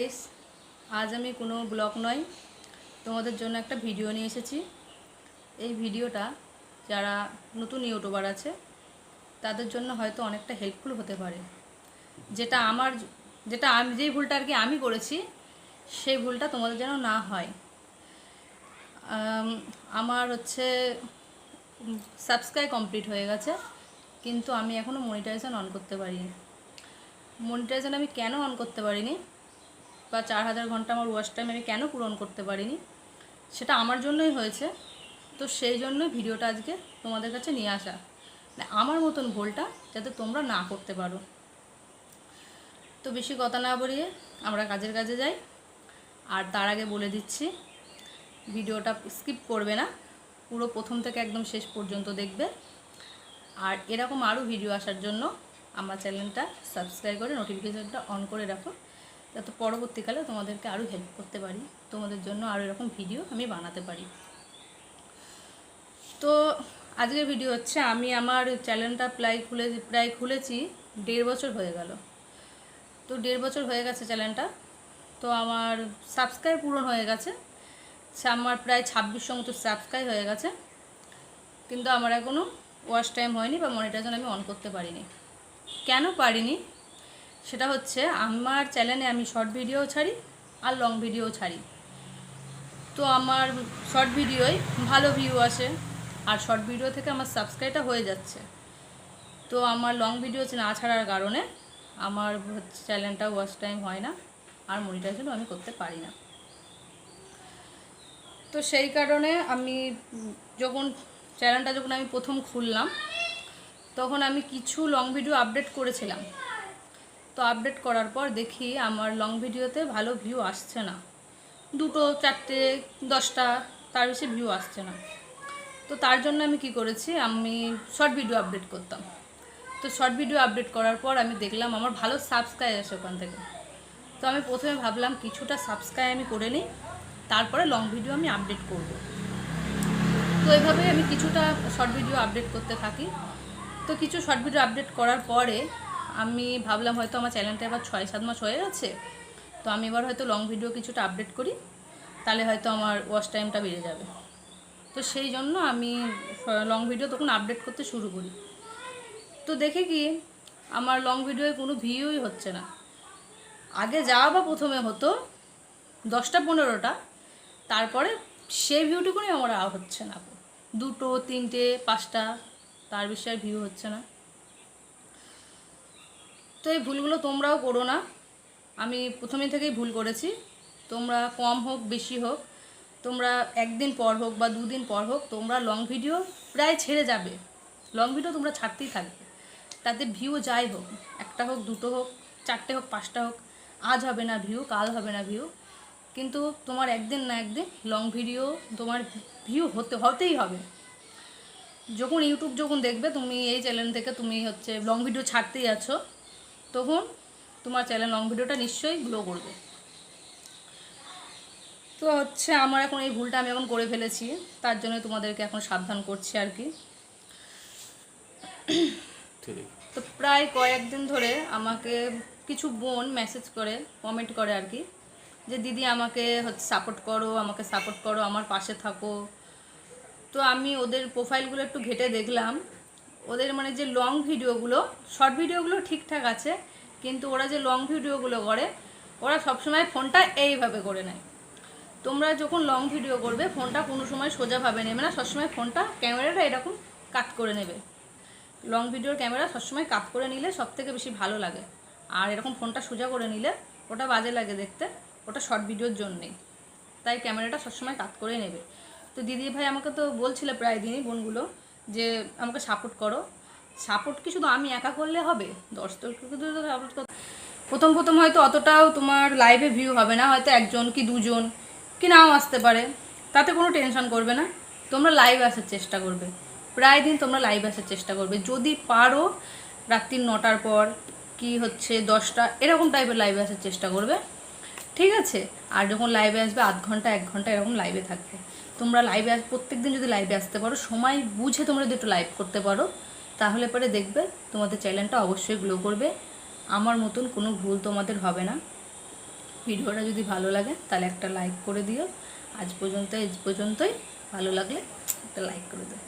Guys আজ আমি কোনো ব্লগ নয়, তোমাদের জন্য একটা ভিডিও নিয়ে এসেছি। এই ভিডিওটা যারা নতুন ইউটিউবার আছে, তাদের জন্য হয়তো অনেকটা হেল্পফুল হতে পারে। যেটা আমার, যেটা আমি, যেই ভুলটা আর কি আমি করেছি, সেই ভুলটা তোমাদের যেন না হয়। আমার হচ্ছে সাবস্ক্রাইব কমপ্লিট হয়ে গেছে, কিন্তু আমি এখনও মনিটাইজেশন অন করতে পারিনি। মনিটাইজেশন আমি কেন অন করতে পারিনি? বা চার হাজার ঘণ্টা আমার ওয়াচ টাইম আমি কেন পূরণ করতে পারিনি? সেটা আমার জন্যই হয়েছে। তো সেই জন্য ভিডিওটা আজকে তোমাদের কাছে নিয়ে আসা। মানে আমার মতন ভুলটা যাতে তোমরা না করতে পারো। তো বেশি কথা না বলিয়ে আমরা কাজের কাজে যাই। আর তার আগে বলে দিচ্ছি, ভিডিওটা স্কিপ করবে না। পুরো প্রথম থেকে একদম শেষ পর্যন্ত দেখবে। আর এরকম আরও ভিডিও আসার জন্য আমার চ্যানেলটা সাবস্ক্রাইব করে নোটিফিকেশনটা অন করে রাখো। যাতে পরবর্তীকালে তোমাদেরকে আরও হেল্প করতে পারি, তোমাদের জন্য আরও এরকম ভিডিও আমি বানাতে পারি। তো আজকের ভিডিও হচ্ছে, আমি আমার চ্যানেলটা প্রায় খুলে, প্রায় খুলেছি, দেড় বছর হয়ে গেল। তো দেড় বছর হয়ে গেছে চ্যানেলটা তো আমার সাবস্ক্রাইব পূরণ হয়ে গেছে। আমার প্রায় ছাব্বিশশো মতো সাবস্ক্রাইব হয়ে গেছে। কিন্তু আমার এখনও ওয়াশ টাইম হয়নি বা মনিটাইজেশন আমি অন করতে পারিনি। কেন পারিনি? সেটা হচ্ছে আমার চ্যানেলে আমি শর্ট ভিডিও ছাড়ি আর লং ভিডিও ছাড়ি। তো আমার শর্ট ভিডিওয় ভালো ভিউ আসে আর শর্ট ভিডিও থেকে আমার সাবস্ক্রাইবটা হয়ে যাচ্ছে। তো আমার লং ভিডিও হচ্ছে না ছাড়ার কারণে আমার চ্যানেলটা ওয়াচ টাইম হয় না আর মনিটাইজেশনও আমি করতে পারি না। তো সেই কারণে আমি যখন চ্যানেলটা যখন আমি প্রথম খুললাম, তখন আমি কিছু লং ভিডিও আপডেট করেছিলাম। তো আপডেট করার পর দেখি আমার লং ভিডিওতে ভালো ভিউ আসছে না। দুটো, চারটে, দশটা, তার বেশি ভিউ আসছে না। তো তার জন্য আমি কি করেছি, আমি শর্ট ভিডিও আপডেট করতাম। তো শর্ট ভিডিও আপডেট করার পর আমি দেখলাম আমার ভালো সাবস্ক্রাইব আসে ওখান থেকে। তো আমি প্রথমে ভাবলাম কিছুটা সাবস্ক্রাইব আমি করে নিই, তারপরে লং ভিডিও আমি আপডেট করব। তো এভাবেই আমি কিছুটা শর্ট ভিডিও আপডেট করতে থাকি। তো কিছু শর্ট ভিডিও আপডেট করার পরে আমি ভাবলাম হয়তো আমার চ্যানেলটা এবার ছয় সাত মাস হয়ে গেছে, তো আমি এবার হয়তো লং ভিডিও কিছুটা আপডেট করি, তাহলে হয়তো আমার ওয়াচ টাইমটা বেড়ে যাবে। তো সেই জন্য আমি লং ভিডিও তখন আপডেট করতে শুরু করি। তো দেখে কি, আমার লং ভিডিওয়ে কোনো ভিউই হচ্ছে না। আগে যাওয়া বা প্রথমে হতো, দশটা পনেরোটা, তারপরে সেই ভিউটুকুনি আমার হচ্ছে না। দুটো, তিনটে, পাঁচটা, তার বেশি আর ভিউ হচ্ছে না। তো এই ভুলগুলো তোমরাও করো না। আমি প্রথমে থেকেই ভুল করেছি। তোমরা কম হোক, বেশি হোক, তোমরা একদিন পর হোক বা দুদিন পর হোক, তোমরা লং ভিডিও প্রায় ছেড়ে যাবে। লং ভিডিও তোমরা ছাড়তেই থাকবে। তাতে ভিউ যাই হোক, একটা হোক, দুটো হোক, চারটে হোক, পাঁচটা হোক, আজ হবে না ভিউ কাল হবে না ভিউ কিন্তু তোমার একদিন না একদিন লং ভিডিও তোমার ভিউ হতে, হতেই হবে। যখন ইউটিউব যখন দেখবে, তুমি এই চ্যানেল থেকে তুমি হচ্ছে লং ভিডিও ছাড়তেই আছো। তখন তোমার চ্যানেল লং ভিডিওটা নিশ্চয়ই গ্লো করবে। তো হচ্ছে আমার এখন এই ভুলটা আমি এখন করে ফেলেছি তার জন্য তোমাদেরকে এখন সাবধান করছি আর কি। তো প্রায় কয়েকদিন ধরে আমাকে কিছু বোন মেসেজ করে কমেন্ট করে আর কি যে দিদি আমাকে হচ্ছে সাপোর্ট করো আমাকে সাপোর্ট করো আমার পাশে থাকো। তো আমি ওদের প্রোফাইলগুলো একটু ঘেটে দেখলাম ওদের মানে যে লং ভিডিওগুলো শর্ট ভিডিওগুলো ঠিকঠাক আছে, কিন্তু ওরা যে লং ভিডিওগুলো করে, ওরা সবসময় ফোনটা এইভাবে করে নেয়। তোমরা যখন লং ভিডিও করবে, ফোনটা কোনো সময় সোজাভাবে নেবে না, সবসময় ফোনটা ক্যামেরাটা এরকম কাট করে নেবে। লং ভিডিওর ক্যামেরা সবসময় কাট করে নিলে সব থেকে বেশি ভালো লাগে। আর এরকম ফোনটা সোজা করে নিলে ওটা বাজে লাগে দেখতে, ওটা শর্ট ভিডিওর জন্যেই। তাই ক্যামেরাটা সবসময় কাট করে নেবে। তো দিদি ভাই আমাকে তো বলছিল প্রায় দিনই, বোনগুলো যে আমাকে সাপোর্ট করো। সাপোর্ট কি শুধু আমি একা করলে হবে? দশ তো সাপোর্ট প্রথম প্রথম হয়তো অতটাও তোমার লাইভে ভিউ হবে না, হয়তো একজন কি দুজন কি নাও আসতে পারে। তাতে কোনো টেনশন করবে না। তোমরা লাইভ আসার চেষ্টা করবে। প্রায় দিন তোমরা লাইভ আসার চেষ্টা করবে। যদি পারো রাত্রি নটার পর কি হচ্ছে দশটা, এরকম টাইপের লাইভে আসার চেষ্টা করবে। ঠিক আছে? আর যখন লাইভে আসবে, আধ ঘণ্টা, এক ঘণ্টা এরকম লাইভে থাকবে। তোমরা লাইভে আস প্রত্যেক দিন যদি লাইভে আসতে পারো, সময় বুঝে তোমরা যদি একটু লাইভ করতে পারো, তাহলে পরে দেখবে তোমাদের চ্যানেলটা অবশ্যই গ্লো করবে। আমার মতন কোনো ভুল তোমাদের হবে না। ভিডিওটা যদি ভালো লাগে, তাহলে একটা লাইক করে দিও। আজ পর্যন্ত এই পর্যন্তই। ভালো লাগলে একটা লাইক করে দিও।